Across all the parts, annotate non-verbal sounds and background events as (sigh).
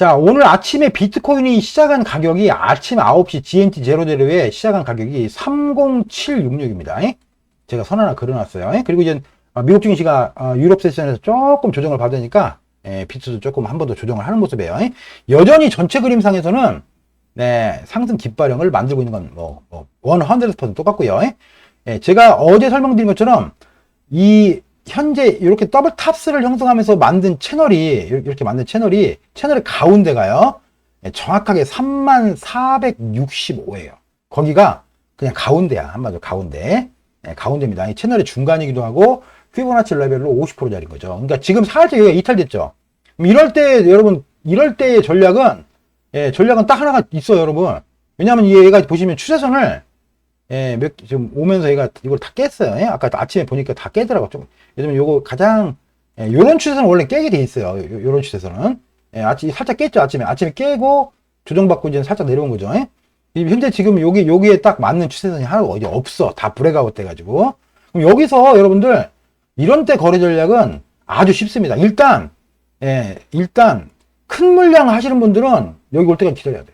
자, 오늘 아침에 비트코인이 시작한 가격이 아침 9시 GMT 제로데르에 시작한 가격이 30766입니다. 제가 선 하나 그려놨어요. 그리고 이제 아, 미국 증시가 아, 유럽 세션에서 조금 조정을 받으니까 예, 비트도 조금 한 번 더 조정을 하는 모습이에요. 여전히 전체 그림상에서는 네, 상승 깃발형을 만들고 있는 건 뭐, 뭐100% 똑같고요. 예, 제가 어제 설명드린 것처럼 이 현재 이렇게 더블 탑스를 형성하면서 만든 채널이 이렇게 만든 채널이 채널의 가운데가요. 예, 정확하게 3465예요. 거기가 그냥 가운데야. 한마디로 가운데. 예, 가운데입니다. 이 채널의 중간이기도 하고 피보나치 레벨로 50%짜리인 거죠. 그러니까 지금 살짝 여기가 이탈됐죠. 이럴 때 여러분 이럴 때의 전략은 예, 전략은 딱 하나가 있어요, 여러분. 왜냐하면 얘가 보시면 추세선을 예, 몇, 지금 오면서 얘가 이걸 다 깼어요. 예? 아까 아침에 보니까 다 깨더라고. 좀, 요즘 요거 가장, 예, 요런 추세선은 원래 깨게 돼 있어요. 요, 요런 추세선은. 예, 아침, 살짝 깼죠, 아침에. 아침에 깨고, 조정받고 이제 살짝 내려온 거죠. 예? 현재 지금 여기, 여기에 딱 맞는 추세선이 하나가 어디 없어. 다 브레이크아웃 돼가지고. 그럼 여기서 여러분들, 이런 때 거래 전략은 아주 쉽습니다. 일단, 예, 일단, 큰 물량 하시는 분들은 여기 올 때까지 기다려야 돼.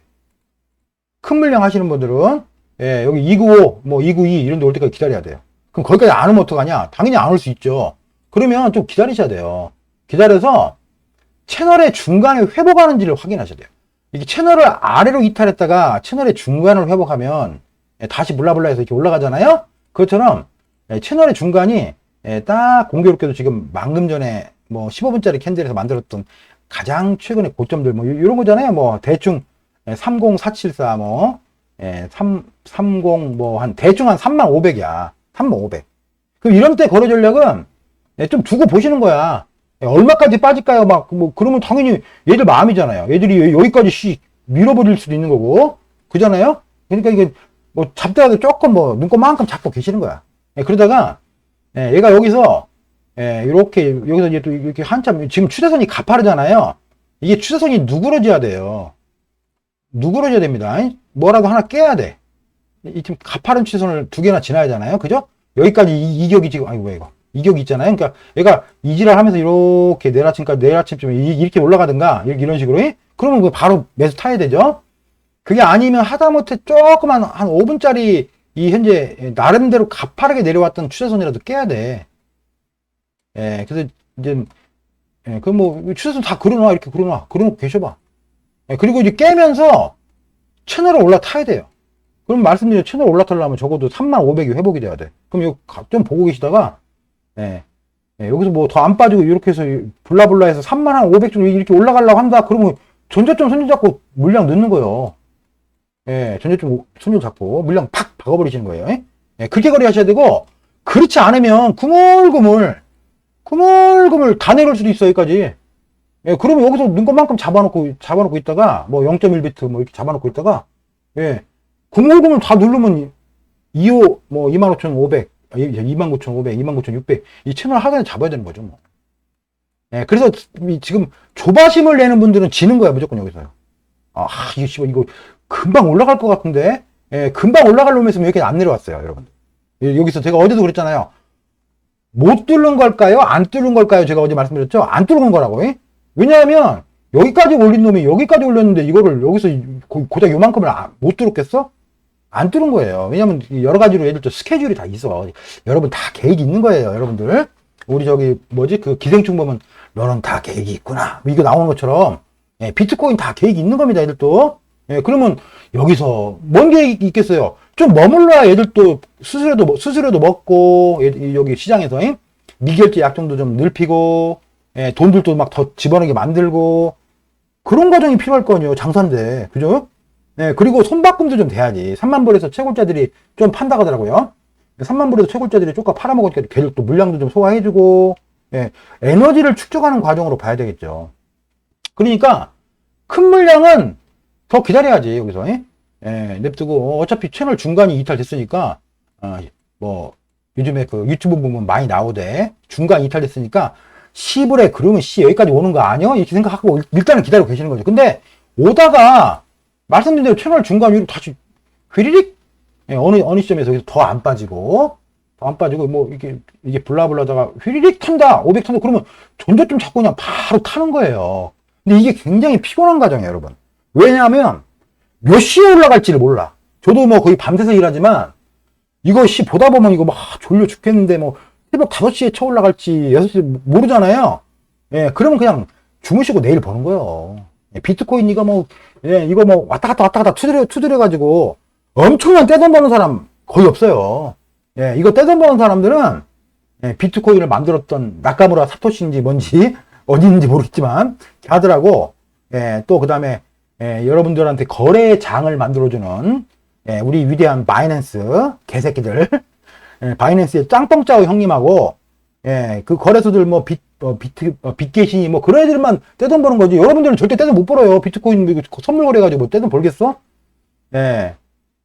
큰 물량 하시는 분들은 예, 여기 295, 뭐 292 이런 데 올 때까지 기다려야 돼요. 그럼 거기까지 안 오면 어떡하냐? 당연히 안 올 수 있죠. 그러면 좀 기다리셔야 돼요. 기다려서 채널의 중간에 회복하는지를 확인하셔야 돼요. 이게 채널을 아래로 이탈했다가 채널의 중간을 회복하면 예, 다시 블라블라 해서 이렇게 올라가잖아요? 그것처럼 예, 채널의 중간이 예, 딱 공교롭게도 지금 방금 전에 뭐 15분짜리 캔들에서 만들었던 가장 최근의 고점들 뭐 이런 거잖아요. 뭐 대충 30474 뭐, 예, 3, 30, 뭐, 한, 대충 한 3만 500이야. 3만 500. 그럼 이런 때 거래 전략은, 예, 좀 두고 보시는 거야. 예, 얼마까지 빠질까요? 막, 뭐, 그러면 당연히 얘들 마음이잖아요. 얘들이 여기까지 씨, 밀어버릴 수도 있는 거고. 그잖아요? 그러니까 이게, 뭐, 잡더라도 조금 뭐, 눈곱만큼 잡고 계시는 거야. 예, 그러다가, 예, 얘가 여기서, 예, 이렇게, 여기서 이제 또 이렇게 한참, 지금 추세선이 가파르잖아요. 이게 추세선이 누그러져야 돼요. 누그러져야 됩니다. 뭐라도 하나 깨야 돼. 이 지금 가파른 추세선을 두 개나 지나야 하잖아요. 그죠? 여기까지 이, 이격이 지금, 아이고, 이거. 이격이 있잖아요. 그러니까 얘가 이지랄 하면서 이렇게 내일 아침까지 내일 아침쯤에 이- 이렇게 올라가든가, 이런 식으로. 해? 그러면 그 바로 매수 타야 되죠? 그게 아니면 하다못해 조그만 한 5분짜리 이 현재 나름대로 가파르게 내려왔던 추세선이라도 깨야 돼. 예, 그래서 이제, 예, 그 뭐, 추세선 다 그려놔. 이렇게 그려놔. 그려놓고 계셔봐. 예, 그리고 이제 깨면서 채널을 올라타야 돼요. 그럼 말씀드린 채널 올라타려면 적어도 3500이 회복이 돼야 돼. 그럼 이거 가- 좀 보고 계시다가, 예, 예, 여기서 뭐 더 안 빠지고 이렇게 해서 블라블라 해서 3만 한 500 정도 이렇게 올라가려고 한다. 그러면 전저점 손절 잡고 물량 넣는 거예요. 예, 전저점 손절 잡고 물량 팍 박아버리시는 거예요. 예? 예, 그렇게 거래 하셔야 되고, 그렇지 않으면 구물구물, 구물구물 다 내릴 수도 있어, 여기까지. 예, 그러면 여기서 눈곱만큼 잡아놓고, 잡아놓고 있다가, 뭐 0.1비트 뭐 이렇게 잡아놓고 있다가, 예, 구물구물 다 누르면 25, 뭐 25,500, 29,500, 29,600, 이 채널 하단에 잡아야 되는 거죠, 뭐. 예, 그래서 이 지금 조바심을 내는 분들은 지는 거야, 무조건 여기서요. 아, 이거 씨발, 이거 금방 올라갈 것 같은데? 예, 금방 올라갈 놈이었으면 이렇게 안 내려왔어요, 여러분. 예, 여기서 제가 어제도 그랬잖아요. 못 뚫는 걸까요? 안 뚫는 걸까요? 제가 어제 말씀드렸죠? 안 뚫는 거라고. 예? 왜냐하면 여기까지 올린 놈이 여기까지 올렸는데 이거를 여기서 고- 고작 요만큼을 아- 못 뚫었겠어? 안 뚫은 거예요. 왜냐하면 여러 가지로 예를 들어 스케줄이 다 있어. 여러분 다 계획이 있는 거예요, 여러분들. 우리 저기 뭐지 그 기생충 보면 너는 다 계획이 있구나. 뭐 이거 나오는 것처럼 예, 비트코인 다 계획이 있는 겁니다, 애들도. 예, 그러면 여기서 뭔 계획이 있겠어요? 좀 머물러야 애들도 수수료도 먹- 수수료도 먹고 예, 이- 여기 시장에서 예? 미결제 약정도 좀 늘피고 예, 돈들도 막 더 집어넣게 만들고 그런 과정이 필요할 거 아니에요 장사인데. 그죠? 예, 그리고 손바꿈도 좀 돼야지. 3만 불에서 채굴자들이 좀 판다 하더라고요. 3만 불에서 채굴자들이 쪼까 팔아먹으니까 걔들 또 물량도 좀 소화해주고 예, 에너지를 축적하는 과정으로 봐야 되겠죠. 그러니까 큰 물량은 더 기다려야지 여기서. 예? 예, 냅두고 어차피 채널 중간이 이탈됐으니까 어, 뭐 요즘에 그 유튜브 보면 많이 나오대. 중간 이탈됐으니까 시불에 그러면 씨 여기까지 오는 거 아니야? 이렇게 생각하고 일단은 기다리고 계시는 거죠. 근데 오다가 말씀드린 대로 채널 중간 위로 다시 휘리릭 예, 어느 어느 시점에서 더 안 빠지고 더 안 빠지고 뭐 이게 이게 블라블라다가 휘리릭 탄다 500 탄다 그러면 전저점 잡고 그냥 바로 타는 거예요. 근데 이게 굉장히 피곤한 과정이에요, 여러분. 왜냐하면 몇 시에 올라갈지를 몰라. 저도 뭐 거의 밤새서 일하지만 이거 씨 보다 보면 이거 막 졸려 죽겠는데 뭐 새벽 5시에 쳐 올라갈지 6시 모르잖아요. 예, 그러면 그냥 주무시고 내일 보는 거예요. 예, 비트코인 이거 뭐, 예, 이거 뭐 왔다 갔다 왔다 갔다 투드려, 투드려가지고 엄청난 떼돈 버는 사람 거의 없어요. 예, 이거 떼돈 버는 사람들은 예, 비트코인을 만들었던 나카무라 사토시인지 뭔지 (laughs) 어디인지 모르겠지만 걔들하고 예, 또 그 다음에 예, 여러분들한테 거래 장을 만들어주는 예, 우리 위대한 바이낸스 개새끼들 예, 바이낸스의 짱뻥짜오 형님하고 예, 그 거래소들 뭐 빗, 어, 비트, 어, 빗게시니 뭐 그런 애들만 떼돈 버는 거지. 여러분들은 절대 떼돈 못 벌어요. 비트코인 뭐 선물 거래가지고 뭐 떼돈 벌겠어? 예.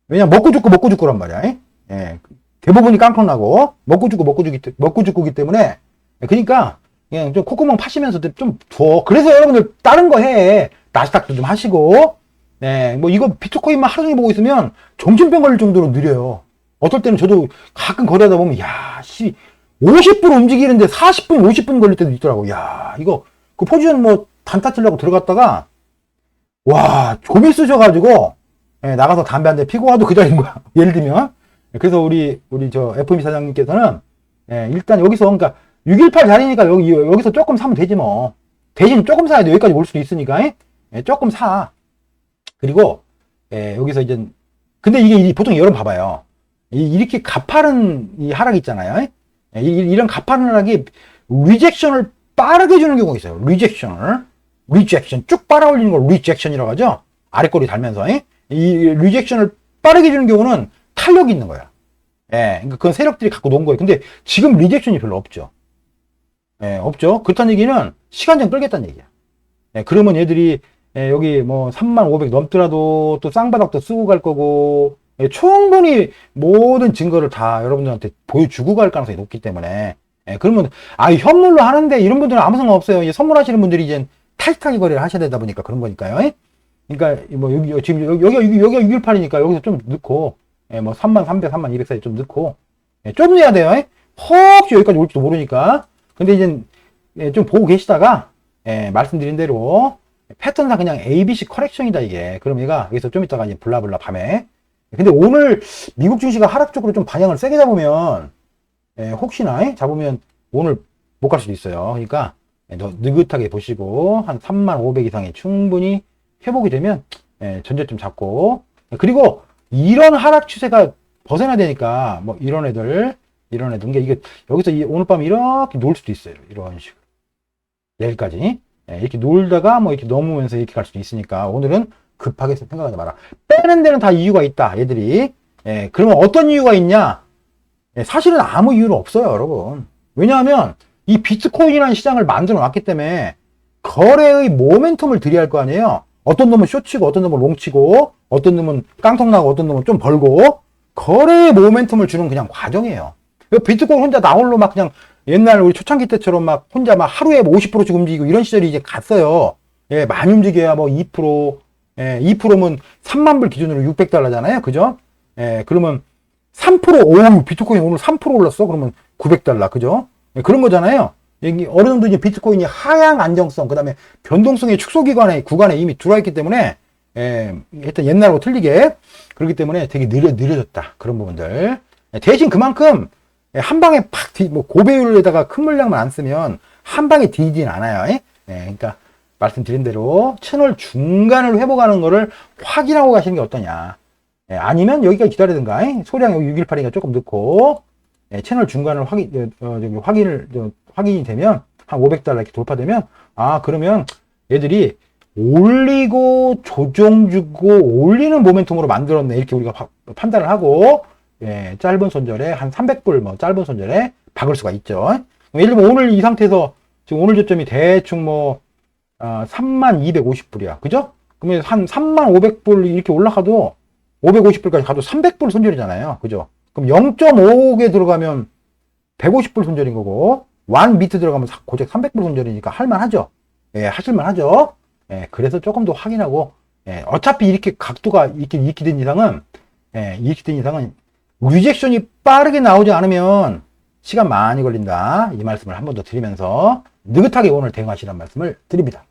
왜냐 먹고 죽고 먹고 죽고란 말이야. 예. 예. 대부분이 깡통 나고 먹고 죽고 먹고 죽기 때- 먹고 죽고기 때문에 예, 그러니까 그냥 좀 콧구멍 파시면서 좀 둬. 그래서 여러분들 다른 거 해. 나스닥도 좀 하시고 네, 뭐 이거 비트코인만 하루 종일 보고 있으면 정신병 걸릴 정도로 느려요. 어떨 때는 저도 가끔 거래하다 보면 야, 씨 50분 움직이는데 40분, 50분 걸릴 때도 있더라고. 야, 이거 그 포지션 뭐 단타 치려고 들어갔다가 와, 좀이 쓰셔 가지고 예, 나가서 담배 한 대 피고 와도 그 자리인 거야. (laughs) 예를 들면. 그래서 우리 우리 저 FMC 사장님께서는 예, 일단 여기서 그러니까 618 자리니까 여기 여기서 조금 사면 되지 뭐. 대신 조금 사야 돼. 여기까지 올 수도 있으니까. 예? 예, 조금 사. 그리고 예, 여기서 이제 근데 이게 이- 보통 여러분 봐봐요. 이, 이렇게 가파른 이 하락 있잖아요. 예, 이, 이런 가파른 하락이 리젝션을 빠르게 주는 경우가 있어요. 리젝션을 리젝션 쭉 빨아올리는 걸 리젝션이라고 하죠. 아래 꼬리 달면서 예? 이 리젝션을 빠르게 주는 경우는 탄력이 있는 거야. 예, 그러니까 그건 세력들이 갖고 놓은 거예요. 근데 지금 리젝션이 별로 없죠. 예, 없죠. 그렇다는 얘기는 시간장 끌겠다는 얘기야. 예, 그러면 얘들이 예, 여기 뭐 3만 500 넘더라도 또 쌍바닥도 쓰고 갈 거고 예, 충분히 모든 증거를 다 여러분들한테 보여주고 갈 가능성이 높기 때문에 예, 그러면 아 현물로 하는데 이런 분들은 아무 상관 없어요. 이제 선물하시는 분들이 이제 타이트하게 거래를 하셔야 되다 보니까 그런 거니까요. 예? 그러니까 뭐 여기 지금 여기 여기가 여기가 618이니까 여기서 좀 넣고 예, 뭐 3만 300, 3만 200 사이 좀 넣고 예, 좀 내야 돼요. 예? 혹시 여기까지 올지도 모르니까. 근데 이제 예, 좀 보고 계시다가 예, 말씀드린 대로 패턴상 그냥 ABC 커렉션이다 이게. 그럼 얘가 여기서 좀 이따가 이제 블라블라 밤에. 근데 오늘 미국 증시가 하락 쪽으로 좀 방향을 세게 잡으면 예, 혹시나 예, 잡으면 오늘 못 갈 수도 있어요. 그러니까 예, 너 느긋하게 보시고 한 3만 500 이상이 충분히 회복이 되면 예, 전제점 잡고 그리고 이런 하락 추세가 벗어나야 되니까 뭐 이런 애들 이런 애들 그러니까 이게 여기서 이 오늘 밤 이렇게 놀 수도 있어요. 이런 식으로 내일까지 예, 이렇게 놀다가 뭐 이렇게 넘으면서 이렇게 갈 수도 있으니까 오늘은 급하게 생각하지 마라. 빼는 데는 다 이유가 있다. 얘들이 예, 그러면 어떤 이유가 있냐? 예, 사실은 아무 이유는 없어요, 여러분. 왜냐하면 이 비트코인이라는 시장을 만들어 놨기 때문에 거래의 모멘텀을 들여야 할거 아니에요. 어떤 놈은 쇼치고, 어떤 놈은 롱치고, 어떤 놈은 깡통 나고, 어떤 놈은 좀 벌고, 거래의 모멘텀을 주는 그냥 과정이에요. 그 비트코인 혼자 나홀로 막 그냥 옛날 우리 초창기 때처럼 막 혼자 막 하루에 뭐 50%씩 움직이고 이런 시절이 이제 갔어요. 예, 많이 움직여야 뭐 2%, 예, 2%면 3만 불 기준으로 600달러잖아요. 그죠? 예, 그러면 3% 오, 비트코인 오늘 3% 올랐어. 그러면 900달러. 그죠? 예, 그런 거잖아요. 여기 어느 정도 이제 비트코인이 하향 안정성, 그 다음에 변동성의 축소 기간에, 구간에 이미 들어와 있기 때문에, 예, 하여튼 옛날하고 틀리게, 그렇기 때문에 되게 느려, 느려졌다. 그런 부분들. 예, 대신 그만큼, 예, 한 방에 팍, 뒤, 뭐, 고배율에다가 큰 물량만 안 쓰면, 한 방에 뒤지진 않아요. 예? 예, 그러니까, 말씀드린 대로, 채널 중간을 회복하는 거를 확인하고 가시는 게 어떠냐. 예, 아니면 여기까지 기다리든가, 예? 소량 여기 618이니까 조금 넣고, 예, 채널 중간을 확인, 어, 저기 확인을, 저, 확인이 되면, 한 500달러 이렇게 돌파되면, 아, 그러면 얘들이 올리고 조정 주고 올리는 모멘텀으로 만들었네. 이렇게 우리가 파- 판단을 하고, 예, 짧은 손절에 한 300불, 뭐, 짧은 손절에 박을 수가 있죠. 예를 들면 오늘 이 상태에서, 지금 오늘 저점이 대충 뭐, 아, 3250불이야. 그죠? 그러면 한 3500불 이렇게 올라가도 550불까지 가도 300불 손절이잖아요. 그죠? 그럼 0.5개 들어가면 150불 손절인 거고, 완 밑에 들어가면 사- 고작 300불 손절이니까 할만하죠. 예, 하실만 하죠. 예, 그래서 조금 더 확인하고, 예, 어차피 이렇게 각도가 이렇게 이렇게 된 이상은, 예, 이렇게 된 이상은 리젝션이 빠르게 나오지 않으면 시간 많이 걸린다. 이 말씀을 한 번 더 드리면서 느긋하게 오늘 대응하시라는 말씀을 드립니다.